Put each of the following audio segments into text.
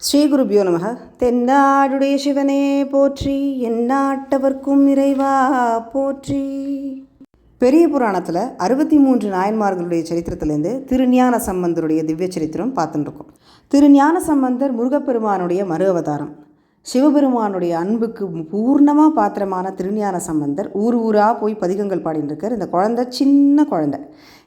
ஸ்ரீ குருபியோ நமக. தென்னாடுடைய சிவனே போற்றி எந்நாட்டவர்க்கும் இறைவா போற்றி. பெரிய புராணத்தில் அறுபத்தி மூன்று நாயன்மார்களுடைய சரித்திரத்திலேருந்து திருஞான சம்பந்தருடைய திவ்ய சரித்திரம் பார்த்துட்டுருக்கோம் திருஞான சம்பந்தர் முருகப்பெருமானுடைய மறு அவதாரம். சிவபெருமானுடைய அன்புக்கு பூர்ணமாக பாத்திரமான திருஞான சம்பந்தர் ஊர் ஊராக போய் பதிகங்கள் பாடிட்டுருக்கார் இந்த குழந்தை சின்ன குழந்தை.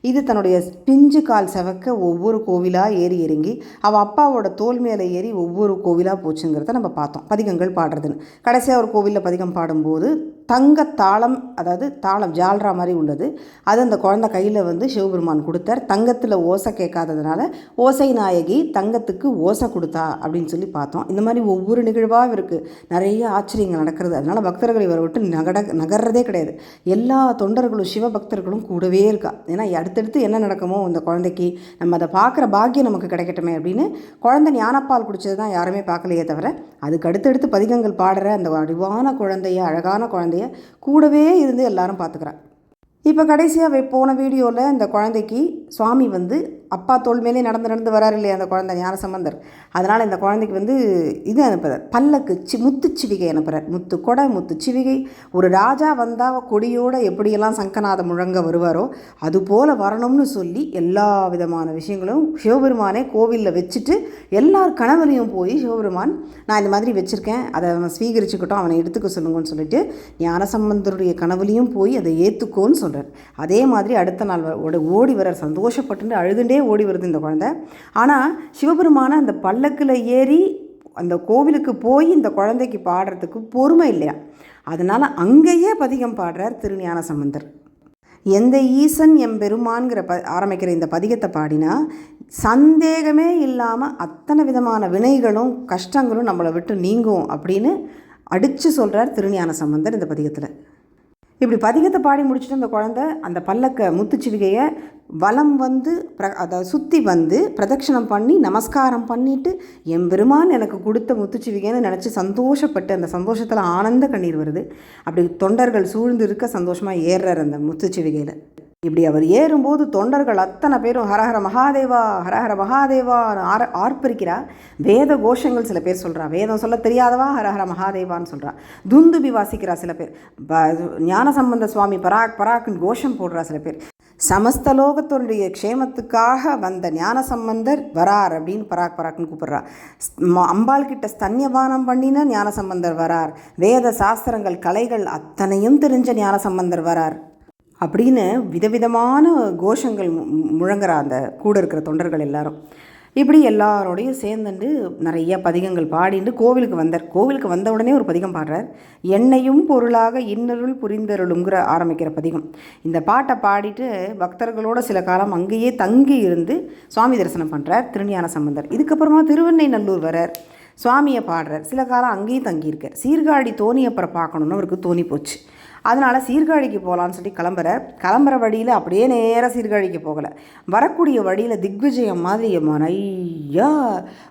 இது தன்னுடைய பிஞ்சு கால் செவக்க ஒவ்வொரு கோவிலாக ஏறி இறங்கி அவள் அப்பாவோட தோல் மேலே ஏறி ஒவ்வொரு கோவிலாக போச்சுங்கிறத நம்ம பார்த்தோம் பதிகங்கள் பாடுறதுன்னு. கடைசியாக ஒரு கோவிலில் பதிகம் பாடும்போது தங்க தாளம் அதாவது தாளம் ஜால்ரா மாதிரி உள்ளது. அது அந்த குழந்தை கையில் வந்து சிவபெருமான் கொடுத்தார். தங்கத்தில் ஓசை கேட்காததுனால ஓசை நாயகி தங்கத்துக்கு ஓசை கொடுத்தா அப்படின்னு சொல்லி பார்த்தோம். இந்த மாதிரி ஒவ்வொரு நிகழ்வாக இருக்குது நிறைய ஆச்சரியங்கள் நடக்கிறது. அதனால் பக்தர்கள் இவரை விட்டு நகட நகர்றதே கிடையாது. எல்லா தொண்டர்களும் சிவ பக்தர்களும் கூடவே இருக்கா? ஏன்னா அடுத்தடுத்து என்ன நடக்குமோ இந்த குழந்தைக்கு நம்ம அதை பார்க்குற பாக்கியம் நமக்கு கிடைக்கட்டுமே அப்படின்னு குழந்தை ஞானப்பால் குடிச்சது தான் யாருமே பார்க்கலையே தவிர அதுக்கு அடுத்தடுத்து பதிகங்கள் பாடுற அந்த அறிவான குழந்தைய அழகான குழந்தைய கூடவே இருந்து எல்லாரும் பார்த்துக்கிறேன் இப்போ கடைசியாக போன வீடியோவில் இந்த குழந்தைக்கு சுவாமி வந்து அப்பா தோல் மேலே நடந்து நடந்து வராரு இல்லையா அந்த குழந்தை ஞானசம்பந்தர் அதனால் இந்த குழந்தைக்கு வந்து இது அனுப்புகிறார் பல்லக்கு சி முத்துச்சிவிகை அனுப்புகிறார் முத்து கொடை முத்து சிவிகை. ஒரு ராஜா வந்தால் கொடியோடு எப்படியெல்லாம் சங்கநாதம் முழங்க வருவாரோ அதுபோல் வரணும்னு சொல்லி எல்லா விதமான விஷயங்களும் சிவபெருமானே கோவிலில் வச்சுட்டு எல்லார் கனவுலையும் போய் சிவபெருமான் நான் இந்த மாதிரி வச்சுருக்கேன் அதை அவன் ஸ்வீகரிச்சுக்கிட்டோம் அவனை எடுத்துக்க சொல்லுங்கன்னு சொல்லிட்டு ஞானசம்பந்தருடைய கனவுலையும் போய் அதை ஏற்றுக்கோன்னு சொல்கிறார் அதே மாதிரி அடுத்த நாள் ஓடி வரார் சந்தோஷப்பட்டு அழுதுண்டே ஓடி வருது இந்த குழந்தை. ஆனால் சிவபெருமான அந்த பல்லக்கில் ஏறி அந்த கோவிலுக்கு போய் இந்த குழந்தைக்கு பாடுறதுக்கு பொறுமை இல்லையா? அதனால் அங்கேயே பதிகம் பாடுறார் திருஞான சம்பந்தர். எந்த ஈசன் எம் பெருமான்கிற ப ஆரம்பிக்கிற இந்த பதிகத்தை பாடினா சந்தேகமே இல்லாமல் அத்தனை விதமான வினைகளும் கஷ்டங்களும் நம்மளை விட்டு நீங்கும் அப்படின்னு அடித்து சொல்கிறார் திருஞான சம்பந்தர் இந்த பதிகத்தில். இப்படி பதிகத்தை பாடி முடிச்சுட்டு அந்த குழந்த அந்த பல்லக்க முத்துச்சிவிகையை வலம் வந்து பிர அதை சுற்றி வந்து பிரதட்சணம் பண்ணி நமஸ்காரம் பண்ணிவிட்டு என் பெருமான் எனக்கு கொடுத்த முத்துச்சிவிகைன்னு நினச்சி சந்தோஷப்பட்டு அந்த சந்தோஷத்தில் ஆனந்த கண்ணீர் வருது. அப்படி தொண்டர்கள் சூழ்ந்து இருக்க சந்தோஷமாக ஏறுறார் அந்த முத்துச்சிவிகையில். இப்படி அவர் ஏறும்போது தொண்டர்கள் அத்தனை பேரும் ஹரஹர மகாதேவா ஹரஹர மகாதேவா ஆர ஆர்ப்பரிக்கிறா வேத கோஷங்கள் சில பேர் சொல்கிறா வேதம் சொல்ல தெரியாதவா? ஹரஹர மகாதேவான்னு சொல்கிறா துந்துபி வாசிக்கிறா சில பேர். ஞான சம்பந்த சுவாமி பராக் பராக்னு கோஷம் போடுறா சில பேர். சமஸ்தலோகத்தினுடைய க்ஷேமத்துக்காக வந்த ஞான சம்பந்தர் வரார் அப்படின்னு பராக் பராக்னு கூப்பிட்றா அம்பாள் கிட்ட ஸ்தன்யபானம் பண்ணின ஞான சம்பந்தர் வரார். வேத சாஸ்திரங்கள் கலைகள் அத்தனையும் தெரிஞ்ச ஞான சம்பந்தர் வரார். அப்படின்னு விதவிதமான கோஷங்கள் முழங்குற அந்த கூட இருக்கிற தொண்டர்கள் எல்லாரும். இப்படி எல்லாரோடையும் சேர்ந்துட்டு நிறைய பதிகங்கள் பாடிட்டு கோவிலுக்கு வந்தார். கோவிலுக்கு வந்த உடனே ஒரு பதிகம் பாடுறார். என்னையும் பொருளாக இன்னருள் புரிந்தருளுங்கிற ஆரம்பிக்கிற பதிகம். இந்த பாட்டை பாடிட்டு பக்தர்களோட சில காலம் அங்கேயே தங்கி இருந்து சுவாமி தரிசனம் பண்ணுறார் திருஞான சம்பந்தர். இதுக்கப்புறமா திருவெண்ணைநல்லூர் வரார் சுவாமியை பாடுறார். சில காலம் அங்கேயும் தங்கியிருக்கார். சீர்காழி தோணி அப்புறம் பார்க்கணுன்னு அவருக்கு தோணி போச்சு அதனால் சீர்காழிக்கு போகலான்னு சொல்லி கிளம்புற கிளம்புற வழியில் அப்படியே நேராக சீர்காழிக்கு போகலை. வரக்கூடிய வழியில் திக்விஜயம் மாதிரி நிறையா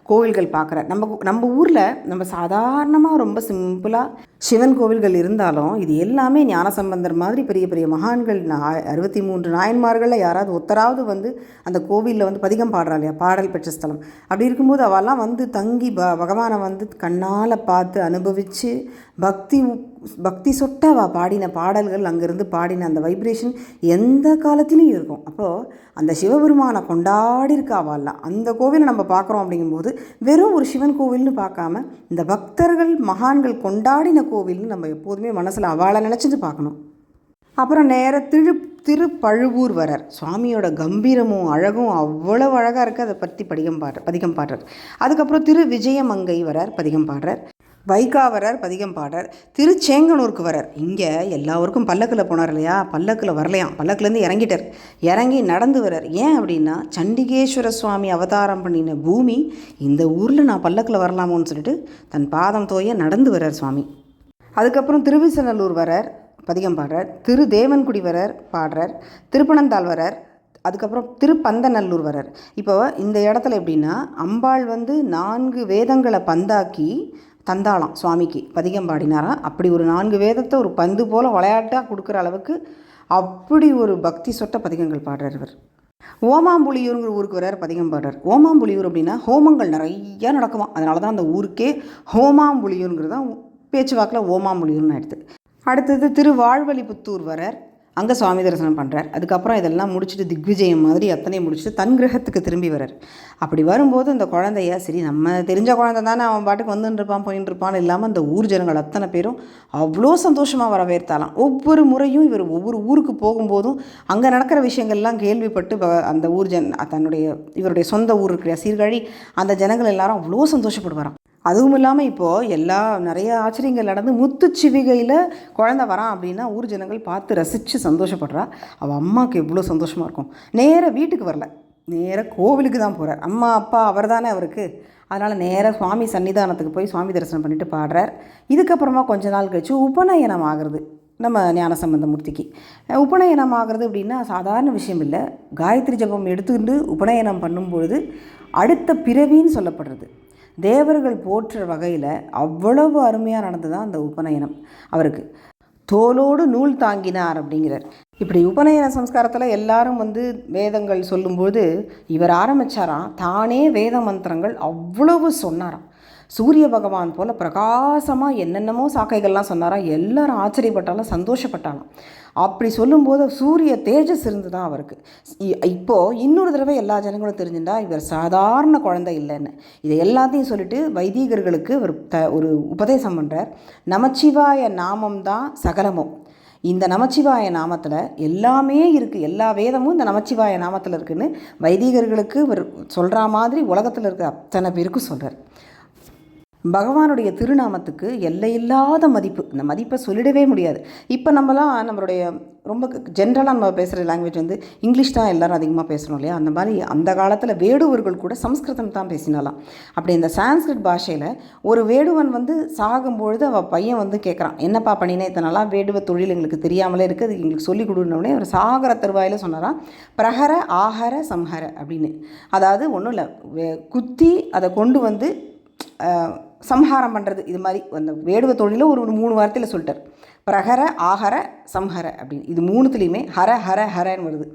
கோவில்கள் பார்க்குற நம்ம நம்ம ஊரில் நம்ம சாதாரணமாக ரொம்ப சிம்பிளாக சிவன் கோவில்கள் இருந்தாலும் இது எல்லாமே ஞானசம்பந்தர் மாதிரி பெரிய பெரிய மகான்கள் அறுபத்தி மூன்று நாயன்மார்களில் யாராவது ஒத்தராவது வந்து அந்த கோவிலில் வந்து பதிகம் பாடுறா இல்லையா? பாடல் பெற்ற ஸ்தலம். அப்படி இருக்கும்போது அவெல்லாம் வந்து தங்கி ப பகவானை வந்து கண்ணால் பார்த்து அனுபவித்து பக்தி பக்தி சொட்ட அவள் பாடின பாடல்கள் அங்கேருந்து பாடின அந்த வைப்ரேஷன் எந்த காலத்திலையும் இருக்கும். அப்போது அந்த சிவபெருமானை கொண்டாடி இருக்கா அந்த கோவிலை நம்ம பார்க்குறோம் அப்படிங்கும்போது வெறும் ஒரு சிவன் கோவில்னு பார்க்காம இந்த பக்தர்கள் மகான்கள் கொண்டாடின கோவில்னு நம்ம எப்போதுமே மனசில் அவளை நினச்சிட்டு பார்க்கணும். அப்புறம் நேர திரு திருப்பழுவூர் வரர் சுவாமியோட கம்பீரமும் அழகும் அவ்வளவு அழகாக இருக்குது அதை பற்றி படிகம் பாடுற பதிகம் பாடுறார் அதுக்கப்புறம் திரு விஜயமங்கை வரார் பதிகம் பாடுறார். வைகாவரர் பதிகம் பாடர் திருச்சேங்கனூருக்கு வரார் இங்கே எல்லாருக்கும் பல்லக்கில் போனார் இல்லையா? பல்லக்கில் வரலையாம். பல்லக்கிலேருந்து இறங்கிட்டார். இறங்கி நடந்து வரார் ஏன் அப்படின்னா சண்டிகேஸ்வர சுவாமி அவதாரம் பண்ணின பூமி இந்த ஊரில் நான் பல்லக்கில் வரலாமோன்னு சொல்லிட்டு தன் பாதம் தோய நடந்து வரார் சுவாமி. அதுக்கப்புறம் திருவிசநல்லூர் வரார் பதிகம் பாடுறார். திரு தேவன்குடி வரார் பாடுறார். திருப்பனந்தாள் வரார் அதுக்கப்புறம் திருப்பந்தநல்லூர் வரார் இப்போ இந்த இடத்துல எப்படின்னா அம்பாள் வந்து நான்கு வேதங்களை பந்தாக்கி தந்தாளாம் சுவாமிக்கு பதிகம் பாடினாராம் அப்படி ஒரு நான்கு வேதத்தை ஒரு பந்து போல் விளையாட்டாக கொடுக்குற அளவுக்கு அப்படி ஒரு பக்தி சொட்ட பதிகங்கள் பாடுறார் இவர். ஓமாம்புலியூருங்கிற ஊருக்கு வரார் பதிகம் பாடுறார். ஓமாம்புலியூர் அப்படின்னா ஹோமங்கள் நிறையா நடக்குமா? அதனால தான் அந்த ஊருக்கே ஹோமாம்புலியூருங்கிறது தான் பேச்சுவாக்கில் ஓமாம்புலியூர்னு ஆயிடுது. அடுத்தது திருவாழ்வழிபுத்தூர் வரார் அங்கே சுவாமி தரிசனம் பண்ணுறார் அதுக்கப்புறம் இதெல்லாம் முடிச்சுட்டு திக்விஜயம் மாதிரி அத்தனையும் முடிச்சுட்டு தன் கிரகத்துக்கு திரும்பி வரார் அப்படி வரும்போது அந்த குழந்தைய சரி நம்ம தெரிஞ்ச குழந்தை தானே அவன் பாட்டுக்கு வந்துட்டு இருப்பான் போயின்னு இருப்பான்னு இல்லாமல் அந்த ஊர் ஜனங்கள் அத்தனை பேரும் அவ்வளோ சந்தோஷமாக வரவேற்றாலாம். ஒவ்வொரு முறையும் இவர் ஒவ்வொரு ஊருக்கு போகும்போதும் அங்கே நடக்கிற விஷயங்கள்லாம் கேள்விப்பட்டு அந்த ஊர் ஜன் தன்னுடைய இவருடைய சொந்த ஊர் இருக்கிற சீர்காழி அந்த ஜனங்கள் எல்லாரும் அவ்வளோ சந்தோஷப்படுவாராம். அதுவும் இல்லாமல் இப்போது எல்லா நிறைய ஆச்சரியங்கள் நடந்து முத்துச்சிவிகையில் குழந்த வரான் அப்படின்னா ஊர் ஜனங்கள் பார்த்து ரசித்து சந்தோஷப்படுறா. அவள் அம்மாவுக்கு எவ்வளோ சந்தோஷமாக இருக்கும். நேராக வீட்டுக்கு வரல. நேராக கோவிலுக்கு தான் போகிறார் அம்மா அப்பா அவர் தானே அவருக்கு. அதனால் நேராக சுவாமி சன்னிதானத்துக்கு போய் சுவாமி தரிசனம் பண்ணிட்டு பாடுறார். இதுக்கப்புறமா கொஞ்ச நாள் கழிச்சு உபநயனம் ஆகிறது நம்ம ஞானசம்பந்த மூர்த்திக்கு உபநயனம் ஆகிறது அப்படின்னா சாதாரண விஷயம் இல்லை. காயத்ரி ஜபம் எடுத்துக்கிட்டு உபநயனம் பண்ணும்பொழுது அடுத்த பிறவின்னு சொல்லப்படுறது. தேவர்கள் போற்ற வகையில் அவ்வளவு அருமையாக நடந்தது தான் அந்த உபநயனம். அவருக்கு தோலோடு நூல் தாங்கினார் அப்படிங்கிறார். இப்படி உபநயன சம்ஸ்காரத்தில் எல்லாரும் வந்து வேதங்கள் சொல்லும்போது இவர் ஆரம்பிச்சாராம் தானே வேத மந்திரங்கள் அவ்வளவு சொன்னாராம். சூரிய பகவான் போல் பிரகாசமாக என்னென்னமோ சாக்கைகள்லாம் சொன்னாராம் எல்லாரும் ஆச்சரியப்பட்டாலும் சந்தோஷப்பட்டாலும் அப்படி சொல்லும்போது சூரிய தேஜஸ் இருந்து தான் அவருக்கு இப்போது இன்னொரு தடவை எல்லா ஜனங்களும் தெரிஞ்சுட்டா இவர் சாதாரண குழந்தை இல்லைன்னு. இதை எல்லாத்தையும் சொல்லிட்டு வைதீகர்களுக்கு ஒரு த ஒரு உபதேசம் பண்ணுறார் நமச்சிவாய நாமம் தான் சகலமும். இந்த நமச்சிவாய நாமத்தில் எல்லாமே இருக்குது எல்லா வேதமும் இந்த நமச்சிவாய நாமத்தில் இருக்குதுன்னு வைதிகர்களுக்கு இவர் சொல்கிற மாதிரி உலகத்தில் இருக்கிற அத்தனை பேருக்கும் சொல்கிறார் பகவானுடைய திருநாமத்துக்கு எல்லையில்லாத மதிப்பு. இந்த மதிப்பை சொல்லிடவே முடியாது. இப்போ நம்மலாம் நம்மளுடைய ரொம்ப ஜென்ரலாக நம்ம பேசுகிற லாங்குவேஜ் வந்து இங்கிலீஷ் தான் எல்லாரும் அதிகமாக பேசுகிறோம் இல்லையா? அந்த மாதிரி அந்த காலத்தில் வேடுவர்கள் கூட சம்ஸ்கிருதம் தான் பேசினாலாம். அப்படி இந்த சான்ஸ்கிரிட் பாஷையில் ஒரு வேடுவன் வந்து சாகும்பொழுது அவள் பையன் வந்து கேட்குறான் என்னப்பா பண்ணினே? இத்தனை நாளாக வேடுவ தொழில் எங்களுக்கு தெரியாமலே இருக்குது. அது எங்களுக்கு சொல்லிக் கொடுன்னொடனே ஒரு சாகர தருவாயில் சொன்னாராம். பிரஹர ஆஹர சம்ஹர அப்படின்னு. அதாவது ஒன்றும் இல்லை. குத்தி அதை கொண்டு வந்து சம்ஹாரம் பண்ணுறது இது மாதிரி அந்த வேடுவ தொழிலில் ஒரு ஒரு மூணு வார்த்தையில் சொல்லிட்டார். பிரஹர ஆஹர சம்ஹர அப்படின்னு. இது மூணுத்துலேயுமே ஹர ஹர ஹரன்னு வருது.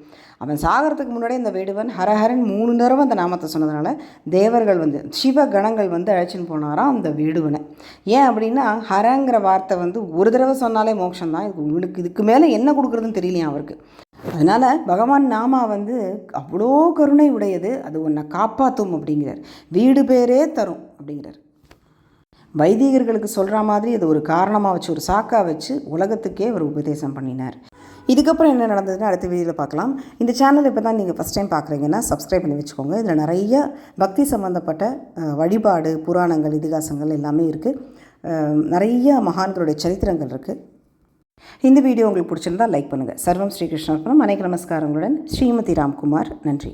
அவன் சாகரத்துக்கு முன்னாடியே இந்த வேடுவன் ஹரஹரன் மூணு தடவை அந்த நாமத்தை சொன்னதுனால தேவர்கள் வந்து சிவ கணங்கள் வந்து அழைச்சின்னு போனாராம் அந்த வேடுவனை. ஏன் அப்படின்னா ஹரங்கிற வார்த்தை வந்து ஒரு தடவை சொன்னாலே மோட்சம் தான் இது இவனுக்கு இதுக்கு மேலே என்ன கொடுக்குறதுன்னு தெரியலையா அவருக்கு. அதனால் பகவான் நாமா வந்து அவ்வளோ கருணை உடையது அது உன்னை காப்பாற்றும் அப்படிங்கிறார். வீடு பேரே தரும் அப்படிங்கிறார். வைதிகர்களுக்கு சொல்கிற மாதிரி அது ஒரு காரணமாக வச்சு ஒரு சாக்காக வச்சு உலகத்துக்கே அவர் உபதேசம் பண்ணினார். இதுக்கப்புறம் என்ன நடந்ததுன்னு அடுத்த வீடியோவில் பார்க்கலாம். இந்த சேனல் இப்போ தான் நீங்கள் ஃபஸ்ட் டைம் பார்க்குறீங்கன்னா சப்ஸ்கிரைப் பண்ணி வச்சுக்கோங்க. இதில் நிறைய பக்தி சம்மந்தப்பட்ட வழிபாடு புராணங்கள் இதிகாசங்கள் எல்லாமே இருக்குது நிறைய மகான்களுடைய சரித்திரங்கள் இருக்குது இந்த வீடியோ உங்களுக்கு பிடிச்சிருந்தா லைக் பண்ணுங்கள் சர்வம் ஸ்ரீகிருஷ்ணார்ப்பணம் அனைக்கு நமஸ்காரங்களுடன் ஸ்ரீமதி ராம்குமார். நன்றி.